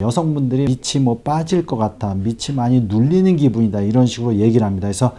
여성분들이 밑이 뭐 빠질 것 같아, 밑이 많이 눌리는 기분이다 이런 식으로 얘기를 합니다. 그래서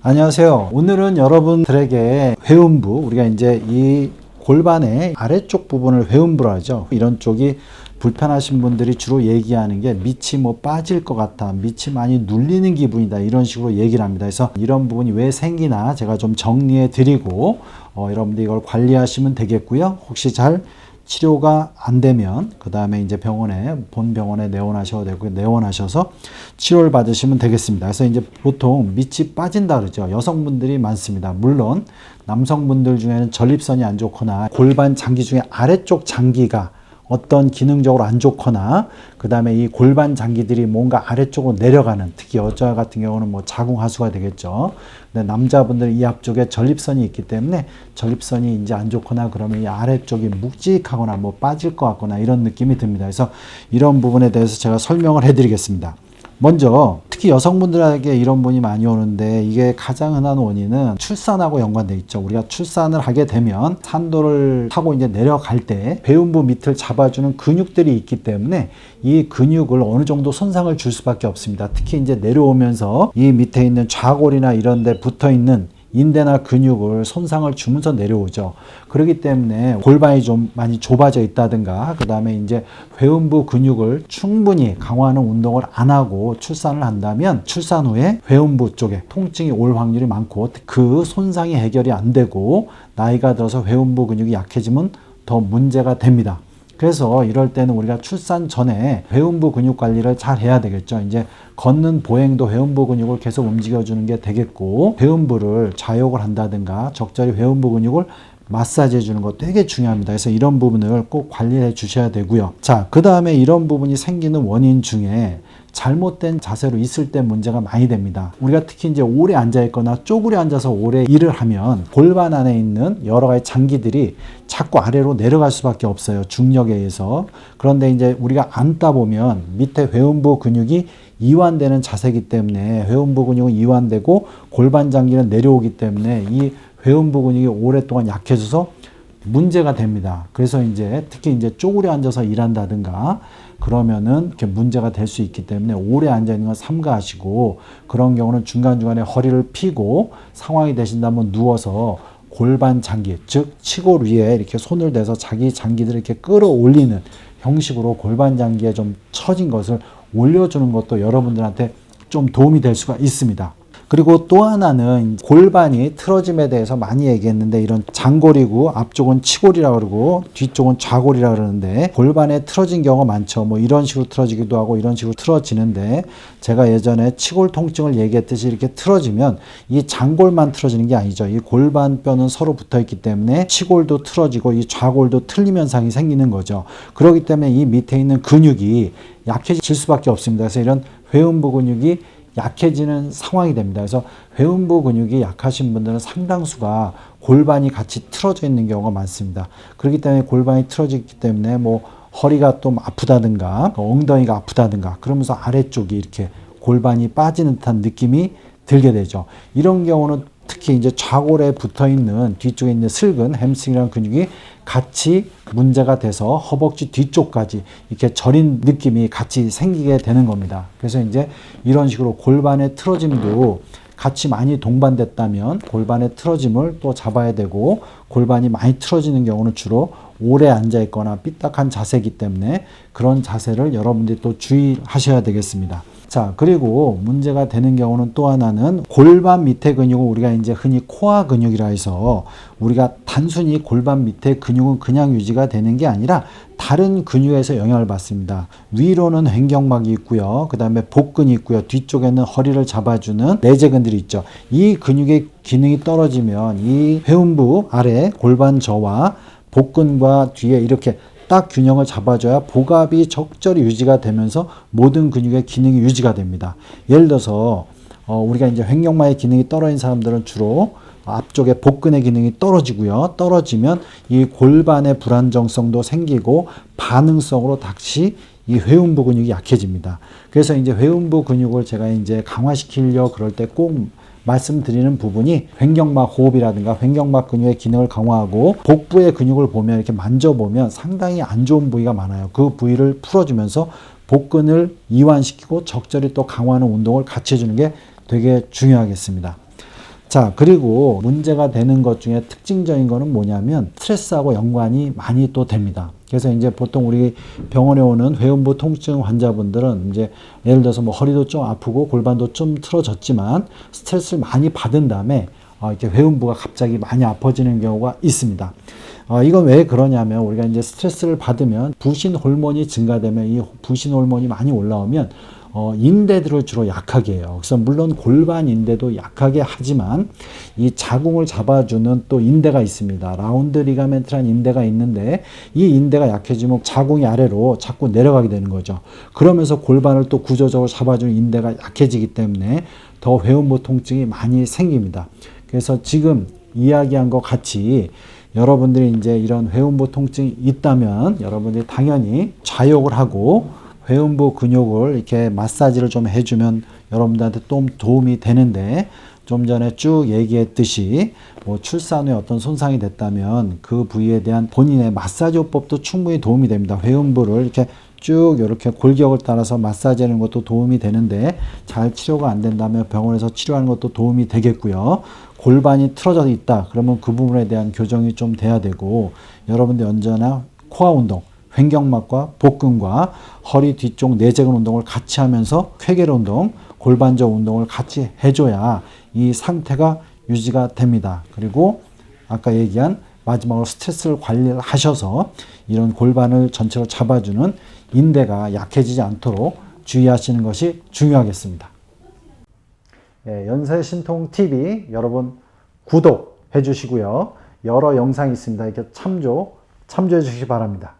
안녕하세요. 오늘은 여러분들에게 회음부 우리가 이제 이 골반의 아래쪽 부분을 회음부라 하죠. 이런 쪽이 불편하신 분들이 주로 얘기하는 게 밑이 뭐 빠질 것 같아, 밑이 많이 눌리는 기분이다 이런 식으로 얘기를 합니다. 그래서 이런 부분이 왜 생기나 제가 좀 정리해 드리고 어, 여러분들 이걸 관리하시면 되겠고요. 혹시 잘 치료가 안 되면 그 다음에 이제 병원에 본 병원에 내원하셔도 되고 내원하셔서 치료를 받으시면 되겠습니다. 그래서 이제 보통 밑이 빠진다 그러죠. 여성분들이 많습니다. 물론 남성분들 중에는 전립선이 안 좋거나 골반 장기 중에 아래쪽 장기가 어떤 기능적으로 안 좋거나 그 다음에 이 골반 장기들이 뭔가 아래쪽으로 내려가는 특히 여자 같은 경우는 뭐 자궁하수가 되겠죠. 근데 남자분들은 이 앞쪽에 전립선이 있기 때문에 전립선이 이제 안 좋거나 그러면 이 아래쪽이 묵직하거나 뭐 빠질 것 같거나 이런 느낌이 듭니다. 그래서 이런 부분에 대해서 제가 설명을 해드리겠습니다. 먼저 특히 여성분들에게 이런 분이 많이 오는데 이게 가장 흔한 원인은 출산하고 연관돼 있죠. 우리가 출산을 하게 되면 산도를 타고 이제 내려갈 때 배음부 밑을 잡아주는 근육들이 있기 때문에 이 근육을 어느 정도 손상을 줄 수밖에 없습니다. 특히 이제 내려오면서 이 밑에 있는 좌골이나 이런 데 붙어 있는 인대나 근육을 손상을 주면서 내려오죠. 그렇기 때문에 골반이 좀 많이 좁아져 있다든가, 그 다음에 이제 회음부 근육을 충분히 강화하는 운동을 안 하고 출산을 한다면 출산 후에 회음부 쪽에 통증이 올 확률이 많고 그 손상이 해결이 안 되고 나이가 들어서 회음부 근육이 약해지면 더 문제가 됩니다. 그래서 이럴 때는 우리가 출산 전에 회음부 근육 관리를 잘 해야 되겠죠. 이제 걷는 보행도 회음부 근육을 계속 움직여주는 게 되겠고, 회음부를 좌욕을 한다든가 적절히 회음부 근육을 마사지 해주는 거 되게 중요합니다. 그래서 이런 부분을 꼭 관리해 주셔야 되고요. 자, 그 다음에 이런 부분이 생기는 원인 중에 잘못된 자세로 있을 때 문제가 많이 됩니다. 우리가 특히 이제 오래 앉아 있거나 쪼그려 앉아서 오래 일을 하면 골반 안에 있는 여러 가지 장기들이 자꾸 아래로 내려갈 수밖에 없어요. 중력에 의해서. 그런데 이제 우리가 앉다 보면 밑에 회음부 근육이 이완되는 자세이기 때문에 회음부 근육은 이완되고 골반 장기는 내려오기 때문에 이 회음 부 근육이 오랫동안 약해져서 문제가 됩니다. 그래서 이제 특히 이제 쪼그려 앉아서 일한다든가 그러면은 이렇게 문제가 될 수 있기 때문에 오래 앉아 있는 건 삼가하시고 그런 경우는 중간중간에 허리를 펴고 상황이 되신다면 누워서 골반 장기, 즉 치골 위에 이렇게 손을 대서 자기 장기들을 이렇게 끌어올리는 형식으로 골반 장기에 좀 처진 것을 올려주는 것도 여러분들한테 좀 도움이 될 수가 있습니다. 그리고 또 하나는 골반이 틀어짐에 대해서 많이 얘기했는데 이런 장골이고 앞쪽은 치골이라 그러고 뒤쪽은 좌골이라 그러는데 골반에 틀어진 경우가 많죠. 뭐 이런 식으로 틀어지기도 하고 이런 식으로 틀어지는데 제가 예전에 치골 통증을 얘기했듯이 이렇게 틀어지면 이 장골만 틀어지는 게 아니죠. 이 골반 뼈는 서로 붙어 있기 때문에 치골도 틀어지고 이 좌골도 틀림 현상이 생기는 거죠. 그렇기 때문에 이 밑에 있는 근육이 약해질 수밖에 없습니다. 그래서 이런 회음부 근육이 약해지는 상황이 됩니다. 그래서 회음부 근육이 약하신 분들은 상당수가 골반이 같이 틀어져 있는 경우가 많습니다. 그렇기 때문에 골반이 틀어지기 때문에 뭐 허리가 좀 아프다든가 엉덩이가 아프다든가 그러면서 아래쪽이 이렇게 골반이 빠지는 듯한 느낌이 들게 되죠. 이런 경우는 특히 이제 좌골에 붙어 있는 뒤쪽에 있는 슬근 햄스트링이라는 근육이 같이 문제가 돼서 허벅지 뒤쪽까지 이렇게 저린 느낌이 같이 생기게 되는 겁니다. 그래서 이제 이런 식으로 골반의 틀어짐도 같이 많이 동반됐다면 골반의 틀어짐을 또 잡아야 되고 골반이 많이 틀어지는 경우는 주로 오래 앉아 있거나 삐딱한 자세이기 때문에 그런 자세를 여러분들이 또 주의하셔야 되겠습니다. 자, 그리고 문제가 되는 경우는 또 하나는 골반 밑에 근육은 우리가 이제 흔히 코어 근육이라 해서 우리가 단순히 골반 밑에 근육은 그냥 유지가 되는 게 아니라 다른 근육에서 영향을 받습니다. 위로는 횡격막이 있고요. 그 다음에 복근이 있고요. 뒤쪽에는 허리를 잡아주는 내재근들이 있죠. 이 근육의 기능이 떨어지면 이 회음부 아래 골반 저와 복근과 뒤에 이렇게 딱 균형을 잡아줘야 복압이 적절히 유지가 되면서 모든 근육의 기능이 유지가 됩니다. 예를 들어서 어, 우리가 이제 횡격막의 기능이 떨어진 사람들은 주로 앞쪽에 복근의 기능이 떨어지고요. 떨어지면 이 골반의 불안정성도 생기고 반응성으로 다시 이 회음부 근육이 약해집니다. 그래서 이제 회음부 근육을 제가 이제 강화시키려 그럴 때꼭 말씀드리는 부분이 횡격막 호흡이라든가 횡격막 근육의 기능을 강화하고 복부의 근육을 보면 이렇게 만져보면 상당히 안 좋은 부위가 많아요. 그 부위를 풀어주면서 복근을 이완시키고 적절히 또 강화하는 운동을 같이 해주는 게 되게 중요하겠습니다. 자, 그리고 문제가 되는 것 중에 특징적인 거는 뭐냐면 스트레스하고 연관이 많이 또 됩니다. 그래서 이제 보통 우리 병원에 오는 회음부 통증 환자분들은 이제 예를 들어서 뭐 허리도 좀 아프고 골반도 좀 틀어졌지만 스트레스를 많이 받은 다음에 어, 이렇게 회음부가 갑자기 많이 아파지는 경우가 있습니다. 어, 이건 왜 그러냐면 우리가 이제 스트레스를 받으면 부신 호르몬이 증가되면 이 부신 호르몬이 많이 올라오면 어, 인대들을 주로 약하게 해요. 그래서 물론 골반 인대도 약하게 하지만 이 자궁을 잡아주는 또 인대가 있습니다. 라운드 리가멘트란 인대가 있는데 이 인대가 약해지면 자궁이 아래로 자꾸 내려가게 되는 거죠. 그러면서 골반을 또 구조적으로 잡아주는 인대가 약해지기 때문에 더 회음부 통증이 많이 생깁니다. 그래서 지금 이야기한 것 같이 여러분들이 이제 이런 회음부 통증이 있다면 여러분들이 당연히 좌욕을 하고 회음부 근육을 이렇게 마사지를 좀 해주면 여러분들한테 좀 도움이 되는데 좀 전에 쭉 얘기했듯이 뭐 출산 후에 어떤 손상이 됐다면 그 부위에 대한 본인의 마사지 요법도 충분히 도움이 됩니다. 회음부를 이렇게 쭉 이렇게 골격을 따라서 마사지하는 것도 도움이 되는데 잘 치료가 안 된다면 병원에서 치료하는 것도 도움이 되겠고요. 골반이 틀어져 있다. 그러면 그 부분에 대한 교정이 좀 돼야 되고 여러분들 언제나 코어 운동 횡격막과 복근과 허리 뒤쪽 내재근 운동을 같이 하면서 쾌결 운동, 골반적 운동을 같이 해줘야 이 상태가 유지가 됩니다. 그리고 아까 얘기한 마지막으로 스트레스를 관리를 하셔서 이런 골반을 전체로 잡아주는 인대가 약해지지 않도록 주의하시는 것이 중요하겠습니다. 예, 연세신통 TV 여러분 구독해 주시고요. 여러 영상이 있습니다. 이렇게 참조, 참조해 주시기 바랍니다.